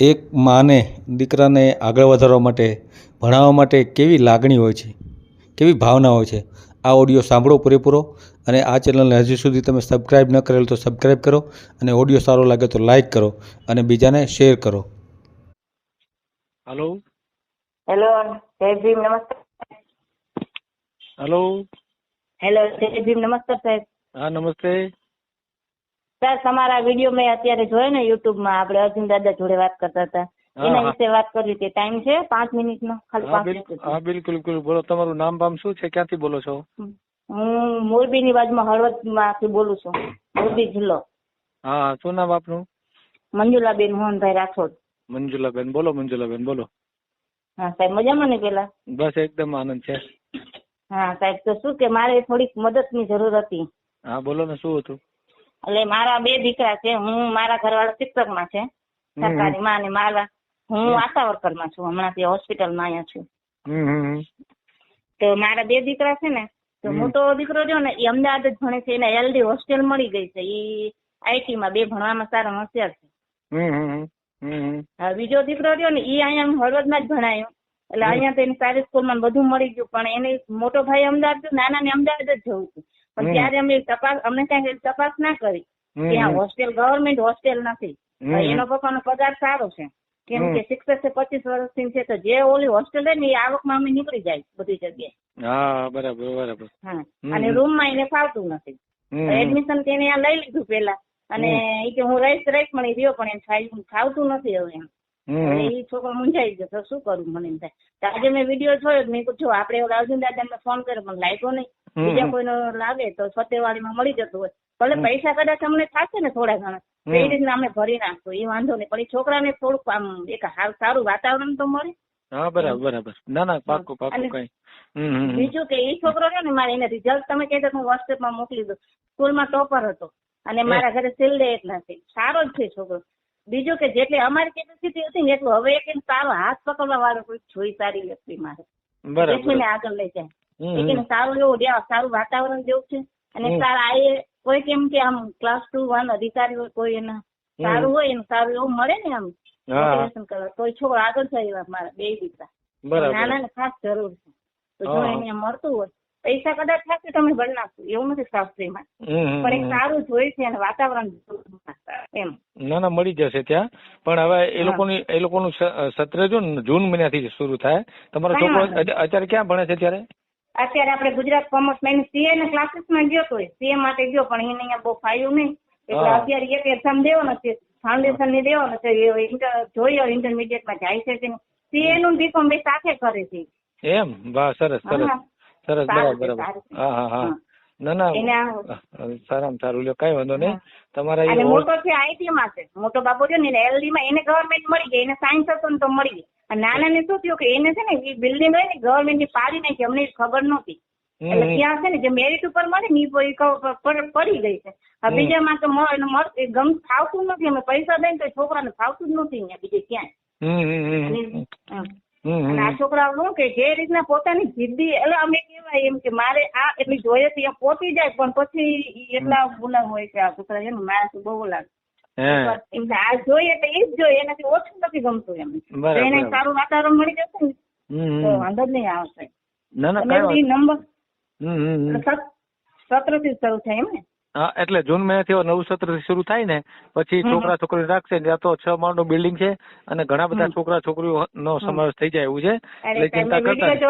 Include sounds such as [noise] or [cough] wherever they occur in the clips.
એક માને દીકરાને આગળ વધારવા માટે ભણાવવા માટે કેવી લાગણી હોય છે? કેવી ભાવના હોય છે? આ ઓડિયો સાંભળો પૂરેપૂરો અને આ ચેનલને હજી સુધી તમે સબસ્ક્રાઈબ ન કરેલ તો સબસ્ક્રાઈબ કરો અને ઓડિયો સારો લાગે તો લાઈક કરો અને બીજાને શેર કરો. હલો હેલો જય ભીમ નમસ્કાર. હલો હેલો જય ભીમ નમસ્કાર સાહેબ. હા નમસ્તે. સર તમારા વીડિયો મેં અત્યારે જોયો ને યુટ્યુબમાં આપણે અર્જુન દાદા જોડે વાત કરતા હતા. એના વિશે વાત કરવી હતી. ટાઈમ છે? પાંચ મિનિટનો? ખાલી હા પાંચ બિલકુલ મિનિટ હા બિલકુલ બિલકુલ. બોલો તમારું નામ બામ શું છે? ક્યાંથી બોલો છો? હું મોરબીની બાજુમાં હળવદમાંથી બોલું છું. મોરબી જિલ્લો. હા હા, શું નામ આપનું? મંજુલાબેન મોહનભાઈ રાઠોડ. મંજુલાબેન. બોલો મંજુલાબેન બોલો. હા સાહેબ મજામાં ને પેલા? બસ એકદમ આનંદ છે. હા સાહેબ તો શું કે મારે થોડીક મદદની જરૂર હતી. હા બોલો ને શું હતું? એટલે મારા બે દીકરા છે હું મારા ઘરવાળા શિક્ષકમાં છે સરકારી માં અને મારા હું આશા વર્કરમાં છું હમણાં ત્યાં હોસ્પિટલમાં અહીંયા છું. તો મારા બે દીકરા છે ને તો મોટો દીકરો રહ્યો ને એ અમદાવાદ જ ભણે છે એને એલડી હોસ્ટેલ મળી ગઈ છે એ આઈટી માં બે ભણવામાં સારા હોશિયાર છે. બીજો દીકરો રહ્યો ને એ અહીંયા હળવદમાં જ ભણાયો. એટલે. અહીંયા તો એની સારી સ્કૂલમાં બધું મળી ગયું પણ એને મોટો ભાઈ અમદાવાદ નાના ને અમદાવાદ જ જવું હતું. પણ ત્યારે અમે તપાસ અમને ત્યાં તપાસ ના કરી ત્યાં હોસ્ટેલ ગવર્મેન્ટ હોસ્ટેલ નથી. એનો પપ્પાનો પગાર સારો છે. કેમ કે શિક્ષક છે પચીસ વર્ષથી છે તો જે ઓલી હોસ્ટેલ છે ને એ આવકમાં અમે નીકળી જાય બધી જગ્યાએ. હા બરાબર બરાબર. હા. અને રૂમમાં એને ફાવતું નથી. એડમિશન તેને લઈ લીધું પેલા અને એ કે હું રહીશ રહીશ પણ એ રહ્યો પણ ફાવ- ફાવતું નથી હવે એમ. એ છોકરો મૂંઝાઈ ગયો તો શું કરું મને એમ થાય. આજે મેં વીડિયો જોયો મેં કીધું જો આપણે અર્જુન દાદાને ફોન કર્યો પણ લાગ્યો નહીં. બીજા કોઈનો લાગે તો સત્યવાડીમાં મળી જતું હોય. ભલે પૈસા કદાચ અમને થશે ને થોડા ઘણા એ રીતના અમે ભરી નાખશું એ વાંધો નહીં. પણ એ છોકરાને થોડુંક આમ એક સારું વાતાવરણ તો મળે. હા બરાબર બરાબર. ના ના પાકું પાકું કઈ. હમ હમ હમ. બીજું કે એ છોકરો છે ને મારે એને રિઝલ્ટ તમે કહેતા હું વોટ્સએપમાં મોકલી દઉં. સ્કૂલમાં ટોપર હતો. અને મારા ઘરે સિલ્ડે એટલા છે સારો જ છે છોકરો. બીજું કે જેટલી અમારી કેપેસિટી હતી ને એટલું. હવે એક સારો હાથ પકડવા વાળો કોઈ જોઈ સારી વ્યક્તિ મારે. બરાબર. આગળ લઈ જાય. એક સારું એવું સારું વાતાવરણ જેવું છે. અને સારા એ કોઈ કેમ કે આમ ક્લાસ ટુ વન અધિકારી હોય કોઈ એના સારું હોય એને સારું એવું મળે ને આમ મોટિવેશન કરવા એ છોકરો આગળ એવા મારા બે દીકરા. નાના ને ખાસ જરૂર છે. તો જો એને મળતું હોય પૈસા કદાચ થશે તમે ભરી નાખશું એવું નથી શાસ્ત્રીમાં પણ એક સારું જોઈ છે અને વાતાવરણ એમ. ના ના મળી જશે ત્યાં. પણ હવે એ લોકોની એ લોકોનું સત્ર જો જૂન મહિનાથી શરૂ થાય. તમારો છોકરો અત્યારે ક્યાં ભણે છે ત્યારે? અત્યારે આપણે ગુજરાત કોમર્સમાં સીએ ના ક્લાસીસમાં ગયો તો સીએ માટે ગયો પણ એને અહીંયા બહુ ફાયું નહીં. એટલે અત્યારે એક એક્ઝામ દેવાનો છે. ફાઉન્ડેશનની દેવાનો છે. ઇન્ટર જોઈએ ઇન્ટરમીડિયેટમાં જાય છે કે સીએ નું બીકોમ બે સાથે કરે છે. એમ? વાહ સરસ સરસ. સરસ સારું બરાબર બરાબર. હા હા. હા. ના ના. સારામાં સારું. લ્યો કઈ વાંધો નહીં. તમારા અને મોટો છે આઈટી માં છે. મોટો બાપુ છે ને એલડી માં એને ગવર્મેન્ટ મળી ગઈ. એને સાયન્સ હતું ને તો મળી ગઈ. અને નાના ને શું થયું કે એને છે ને એ બિલ્ડિંગ હોય ને ગવર્મેન્ટની પાડી નાખી. અમને ખબર નહોતી. એટલે ત્યાં છે ને જે મેરિટ ઉપર મળે ને એ પડી ગઈ છે. હવે. બીજામાં તો ગમ ફાવતું નથી. અમે પૈસા દઈને તો છોકરાને ફાવતું જ નથી અહીંયા બીજે ક્યાંય. અને આ છોકરાઓ નું કે જે રીતના પોતાની જિદ્દી એટલે અમે કેવાય એમ કે મારે આ એટલી જોઈએ છે પહોંચી જાય પણ પછી એટલા ગુલામ હોય છે આ છોકરા છે ને મારા બહુ લાગે. એમને એમ આ જોઈએ તો એ જ જોઈએ એનાથી ઓછું નથી ગમતું એમ. એને સારું વાતાવરણ મળી જશે ને તો વાંધો જ નહીં આવશે. ના ના નંબર. સત્રથી શરૂ થાય એમ ને? હા એટલે જૂન મહિના થી નવું સત્ર શરૂ થાય ને પછી છોકરા છોકરી રાખશે ને ત્યાં તો છ માળનું બિલ્ડિંગ છે અને ઘણા બધા છોકરા છોકરીઓ નો સમાવેશ થઈ જાય એવું છે. એટલે ચિંતા કરતા ને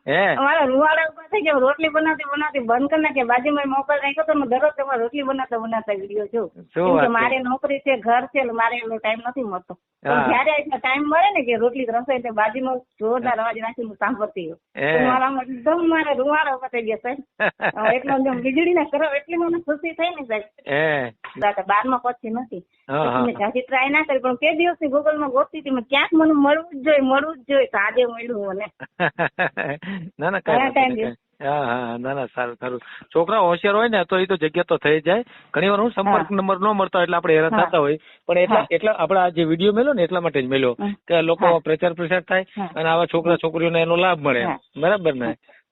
[laughs] હે. મારા રૂવાડા ઊભા કે રોટલી બનાવતી બનાવતી બંધ કરી નાખે. બાજુમાં મોબાઈલ રાખ્યો તો હું દરરોજ તમારે રોટલી બનાવતા બનાવતા વીડિયો જોઉં? મારે નોકરી છે ઘર છે એટલે મારે એટલો ટાઈમ નથી મળતો. જયારે ટાઈમ મળે ને કે રોટલી રસોઈ તે બાજુમાં જોરદાર અવાજ નાખી હું સાંભળતી. તો મારા એકદમ મારે ઊભા થઈ ગયા સાહેબ. એટલો વીજળી ના કરો એટલી મને ખુશી થઈ ને સાહેબ. દાતા બારમાં પછી નથી. મેં જાજી ટ્રાય ના કરી પણ કે દિવસથી ગૂગલમાં ગોતતી હતી ક્યાંક મને મળવું જ જોઈએ મળવું જ જોઈએ. તો આજે મળ્યું મને. [laughs] ના ના કઈ હા હા ના ના સારું સારું. છોકરા હોશિયાર હોય ને તો એ તો જગ્યા તો થઈ જાય. ઘણી વાર હું સંપર્ક. નંબર ન મળતો એટલે આપણે હેરાન થતા હોય પણ એટલા એટલા આપણે આ જે વીડિયો મેલ્યો ને એટલા માટે જ મેલ્યો કે લોકો પ્રચાર પ્રસાર થાય અને આવા છોકરા છોકરીઓને એનો લાભ મળે. બરાબર ને?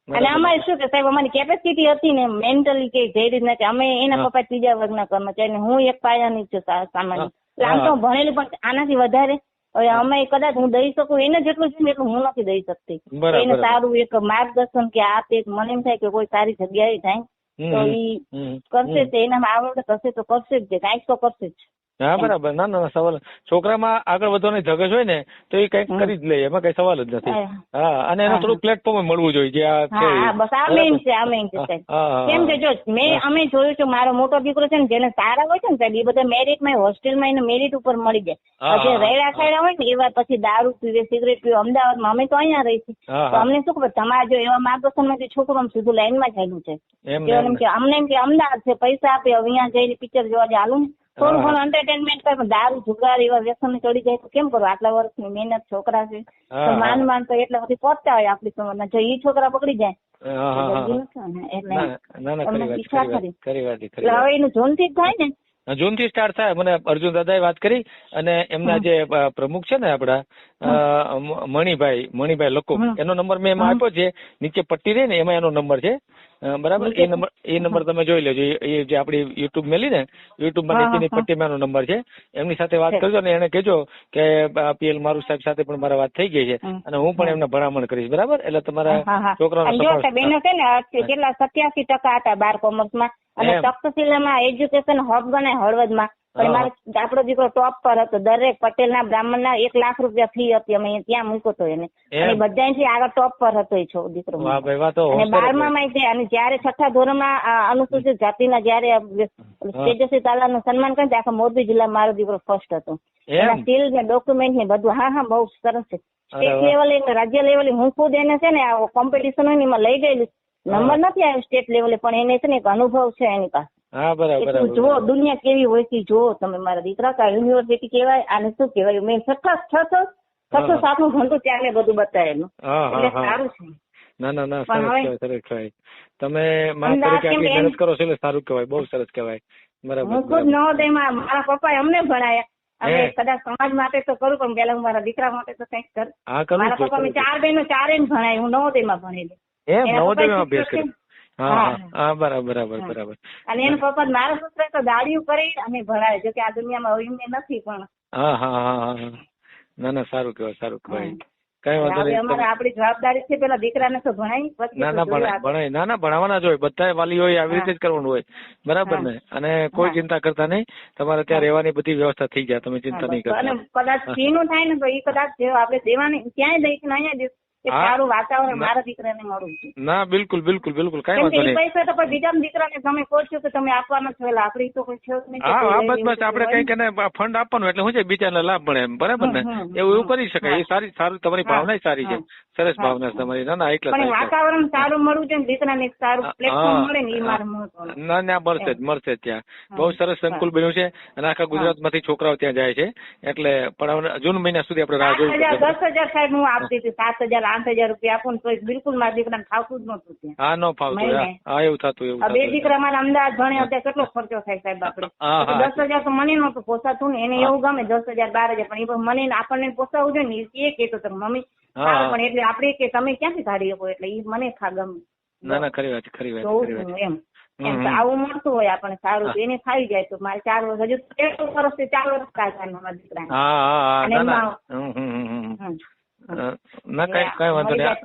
અને અમારે શું કે સાહેબ અમારી કેપેસિટી હતી ને મેન્ટલી કે જે રીતના કે અમે એના. પપ્પા ત્રીજા વર્ગના કર્મચારી હું એક પાયાની જ છું સામાન્ય. આમ તો ભણેલી પણ આનાથી વધારે. હવે અમે કદાચ હું દઈ શકું એને જેટલું છે એટલું હું નથી દઈ શકતી. એને સારું એક માર્ગદર્શન કે આ તે મને એમ થાય કે કોઈ સારી જગ્યાએ જાય તો ઈ કરશે હમ. એનામાં આવડત હશે તો કરશે જ તે. કાંઈક તો કરશે જ. હા બરાબર. ના ના સવાલ. છોકરામાં આગળ વધવાની ધગશ હોય ને તો એ કંઈક કરી જ લે એમાં કઈ સવાલ જ નથી. હા. અને એને થોડું પ્લેટફોર્મ મળવું જોઈએ જે આ બસ આ મેઇન છે આ મેઇન છે કેમ કે જો મેં અમે જોયું છે મારો મોટો દીકરો છે ને જેને સારા હોય છે ને સાહેબ એ બધા મેરિટમાં હોસ્ટેલમાં એને મેરિટ ઉપર મળી જાય. જે રેડા હા. હોય ને એવા પછી દારૂ પીવે સિગરેટ પીવે અમદાવાદમાં અમે તો અહીંયા રહી છીએ. તો અમને શું ખબર તમારે જો એવા માર્ગદર્શનમાંથી છોકરો સીધું લાઈનમાં ચાલ્યું છે. અમને એમ કે અમદાવાદ છે પૈસા આપે અહીંયા જઈને પિક્ચર જોવા ચાલુ ને. થોડું. ઘણું એન્ટરટેનમેન્ટ કરે પણ દારૂ જુગાર એવા વ્યસન ચડી જાય તો કેમ કરો? આટલા વર્ષની મહેનત છોકરા છે. માન માન તો એટલા બધી પહોંચતા હોય આપણી સમાજના જો ઈ છોકરા પકડી જાય. એટલે હવે એનું જોનથી જ થાય ને? જૂનથી સ્ટાર્ટ થાય. મને અર્જુન દાદાએ વાત કરી અને એમના જે પ્રમુખ છે ને આપડા મણિભાઈ મણિભાઈ લકો એનો નંબર મેં એમાં આપ્યો છે. નીચે પટ્ટી રહી ને એમાં એનો નંબર છે. બરાબર? એ નંબર એ નંબર તમે જોઈ લેજો. એ- જે આપડી યુટ્યુબ મેલી ને યુટ્યુબમાં નીચેની. પટ્ટીમાં એનો નંબર છે. એમની સાથે વાત કરજો ને એને કહેજો કે પીએલ મારું સાહેબ સાથે પણ મારા વાત થઈ ગઈ છે. અને હું પણ એમને ભલામણ કરીશ. બરાબર? એટલે તમારા. છોકરાનો કેટલા સત્યાસી ટકા હતા બાર કોમર્સમાં? અને. તક્ષશિલામાં એજ્યુકેશન હબ ગણાય હળવદમાં. પણ. મારો આપણો દીકરો ટોપ પર હતો. દરેક પટેલના બ્રાહ્મણના એક લાખ રૂપિયા ફી હતી. અમે ત્યાં મૂકો હતો એને. અને બધા આગળ ટોપ પર હતો એ છો દીકરો. તો અને બારમા માં છે. અને જયારે છઠ્ઠા ધોરણમાં અનુસૂચિત જાતિના જયારે તેજસ્વી તાલાનું સન્માન કરે આખા મોરબી જિલ્લા મારો દીકરો ફર્સ્ટ હતો. એના એમ ને ડોક્યુમેન્ટ ને બધું. હા હા બહુ સરસ છે. સ્ટેટ. લેવલે રાજ્ય લેવલે હું ખુદ એને છે ને આ કોમ્પિટિશન હોય ને એમાં લઈ ગયેલી. નંબર નથી આવ્યો સ્ટેટ લેવલે પણ એને છે ને એક અનુભવ છે એની પાસે. હા બરાબર જુઓ દુનિયા કેવી હોય છે જુઓ તમે મારા દીકરા કા યુનિવર્સિટી કેવાય આને શું કેવાય મેં છઠ્ઠા છસો છસો હા. સાતનું ત્યાં મેં બધું બતાવેલું. એટલે સારું છે. ના ના ના સરસ સરસ કહેવાય. તમે માં તરીકે આટલી મહેનત કરો છો એટલે સારું કહેવાય બહુ સરસ કહેવાય. બરાબર હું ખુદ નવોદયમાં મારા પપ્પાએ અમને ભણાયા. હવે કદાચ સમાજ માટે તો કરું પણ પેલા હું મારા દીકરા માટે તો કંઈક કર. મારા જ પપ્પા મેં ચાર બહેનો ચારે ભણાય હું નવોદયમાં ભણેલી. એમ નવોદયમાં અભ્યાસ કર્યો. હા હા. હા. હા બરાબર બરાબર બરાબર. અને એના પપ્પા મારા સસરા તો દાડિયું કરી અને ભણાવે. જો કે આ દુનિયામાં હવે એમને નથી પણ. હા હા હા હા હા. ના ના સારું કહેવાય સારું કહેવાય. કઈ વાંધો નહીં અમારે આપણી જવાબદારી છે પેલા દીકરાને તો ભણાવી પછી ના ના ભણાય ભણાય. ના ના ભણાવવાના જ હોય. બધા વાલીઓ આવી રીતે જ કરવાનું હોય. બરાબર ને? અને કોઈ ચિંતા કરતા નહીં. તમારે ત્યાં. રહેવાની બધી વ્યવસ્થા થઈ જાય. તમે ચિંતા નહીં. અને કરતા કદાચ ફી નું થાય ને તો એ કદાચ જે આપણે દેવાની ક્યાંય દઈશું અહીંયા દઈશ. સારું વાતાવરણ ના. મારા દીકરાને મળવું છે. ના બિલકુલ બિલકુલ બિલકુલ. કઈ વાંધો નહીં. પૈસા તો કોઈ બીજા દીકરાને તમે કહો છો કે તમે આપવાના છો એટલે આપણી તો કોઈ છે નહીં હા હા બસ બસ આપણે કંઈક એને ફંડ આપવાનું એટલે શું છે બીજાને લાભ મળે એમ બરાબર ને? એવું એવું કરી શકાય. એ સારી સારું તમારી ભાવના સારી છે. સરસ ભાવના તમારી. ના ના એટલે પણ. વાતાવરણ સારું મળવું છે ને દીકરાને એક સારું પ્લેટફોર્મ મળે ને એ મારું ના ના મળશે જ મળશે ત્યાં. બહુ સરસ સંકુલ બન્યું છે અને આખા ગુજરાતમાંથી છોકરાઓ ત્યાં જાય છે. એટલે પણ જૂન મહિના સુધી આપણે રાહ પડશે. દસ હજાર સાહેબ હું આપતી હતી. સાત હજાર આઠ હજાર રૂપિયા આપો ને તો બિલકુલ મારા દીકરાને ફાવતું જ નતું ત્યાં. હા નો ફાવતું હા હા એવું થતું એવું બે દીકરા મારા અમદાવાદ ભણ્યા અત્યારે કેટલો ખર્ચો થાય સાહેબ આપડે. દસ હજાર તો મને નતું પોસાતું ને એને એવું ગમે દસ હજાર બાર હજાર પણ એ મને આપણને પોસાવું જોઈએ ને એ કેતો તો મમ્મી. પણ એટલે આપણે કે તમે ક્યાંથી ધારી શકો? એટલે એ મને ખા ગમે. ના ના ખરી વાત ખરી વાત ખરી વાત. એમ. આવું મળતું હોય આપણને સારું એને ખાઈ જાય તો મારે ચાર વર્ષ હજુ એક વર્ષથી ચાર વર્ષ મારા ના કઈ કઈ વાંધો નહીં.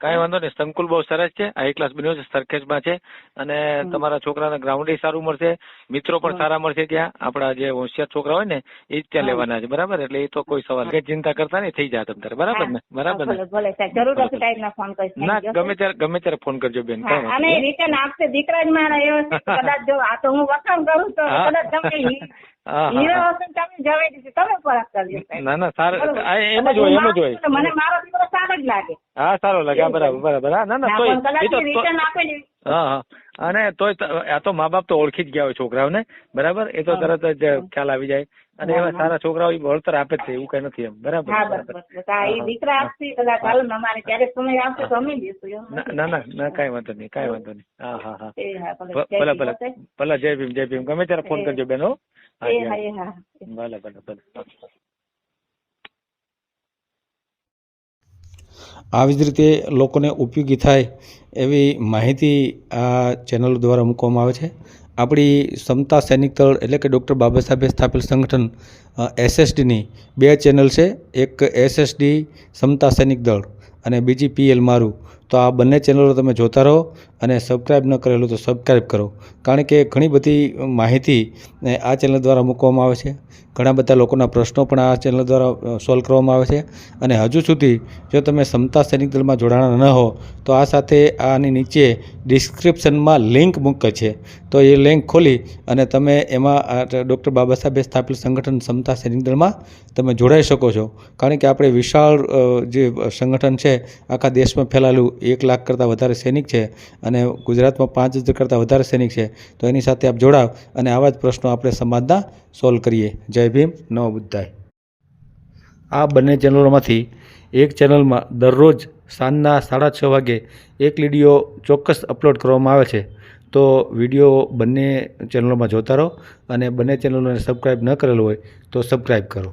કઈ વાંધો નહીં. સંકુલ બહુ સરસ છે. હાઈ ક્લાસ બન્યો છે સરખેજમાં છે. અને. તમારા છોકરાને ગ્રાઉન્ડ સારું મળશે. મિત્રો પણ સારા મળશે ત્યાં. આપણા જે હોશિયાર છોકરા હોય ને એ જ ત્યાં લેવાના છે. બરાબર? એટલે એ તો કોઈ સવાલ. કે ચિંતા કરતા નહીં. થઈ જાય તમ તારે બરાબર ને? બરાબર. ને ના ગમે ત્યારે ગમે ત્યારે ફોન કરજો બેન. અને રિટર્ન આપશે. દીકરા જ મારા એવો કદાચ જો આ તો હું વખાણ કરું તો [laughs] કદાચ તમે હી- હા, હા, હીરો હા. હશે ને તમે જવાઈ દીધી તમે પરત કરજો સાહેબ. ના ના સારું. એમ જ હોય એમ જ હોય. મને મારો દીકરો સારો જ લાગે. હા સારો લાગે. બરાબર બરાબર. હા ના ના ના, તોય પણ કદાચ એ તો- તો રિટર્ન આપે ને. હા હા. અને તોય આ તો મા બાપ તો ઓળખી જ ગયા હોય છોકરાઓને. બરાબર? એ તો તરત જ ખ્યાલ આવી જાય. અને એવા સારા છોકરાઓ વળતર આપે જ છે એવું કઈ નથી એમ. બરાબર દીકરા આપશે કદાચ અમારે સમય આવશે તો અમે ના ના ના કઈ વાંધો નહીં કઈ વાંધો નહીં. હા હા હા. ભલે. ભલે ભલે. જય ભીમ જય ભીમ. ગમે ત્યારે ફોન કરજો બેન એ હા હા. એ હા. ભલે ભલે ભલે. આવી જ રીતે લોકોને ઉપયોગી થાય એવી માહિતી આ ચેનલ દ્વારા મૂકવામાં આવે છે. આપણી સમતા સૈનિક દળ એટલે કે ડૉક્ટર બાબા સાહેબે સ્થાપેલ સંગઠન એસએસડીની બે ચેનલ છે. એક એસએસડી સમતા સૈનિક દળ અને બીજી પીએલ મારું. તો આ બંને ચેનલો તમે જોતા રહો અને સબસ્ક્રાઈબ ન કરેલું તો સબસ્ક્રાઈબ કરો. કારણ કે ઘણી બધી માહિતી આ ચેનલ દ્વારા મૂકવામાં આવે છે. ઘણા બધા લોકોના પ્રશ્નો પણ આ ચેનલ દ્વારા સોલ્વ કરવામાં આવે છે. અને હજુ સુધી જો તમે સમતા સૈનિક દળમાં જોડાણા ન હો, તો આ સાથે આની નીચે ડિસ્ક્રિપ્શનમાં લિંક મૂકે છે. તો એ લિંક ખોલી અને તમે એમાં ડૉક્ટર બાબા સાહેબે સ્થાપેલ સંગઠન સમતા સૈનિક દળમાં તમે જોડાઈ શકો છો. કારણ કે આપણે વિશાળ જે સંગઠન છે, આખા દેશમાં ફેલાયેલું એક લાખ કરતાં વધારે સૈનિક છે અને ગુજરાતમાં પાંચ હજાર કરતાં વધારે સૈનિક છે, તો એની સાથે આપ જોડાવ અને આવા જ પ્રશ્નો આપણે સમાજના સોલ્વ કરીએ. જય ભીમ નવ બુદ્ધાય. આ બંને ચેનલોમાંથી એક ચેનલમાં દરરોજ સાંજના સાડા છ વાગે એક વીડિયો ચોક્કસ અપલોડ કરવામાં આવે છે, તો વીડિયો બંને ચેનલોમાં જોતા રહો અને બંને ચેનલોને સબસ્ક્રાઈબ ન કરેલું હોય તો સબસ્ક્રાઈબ કરો.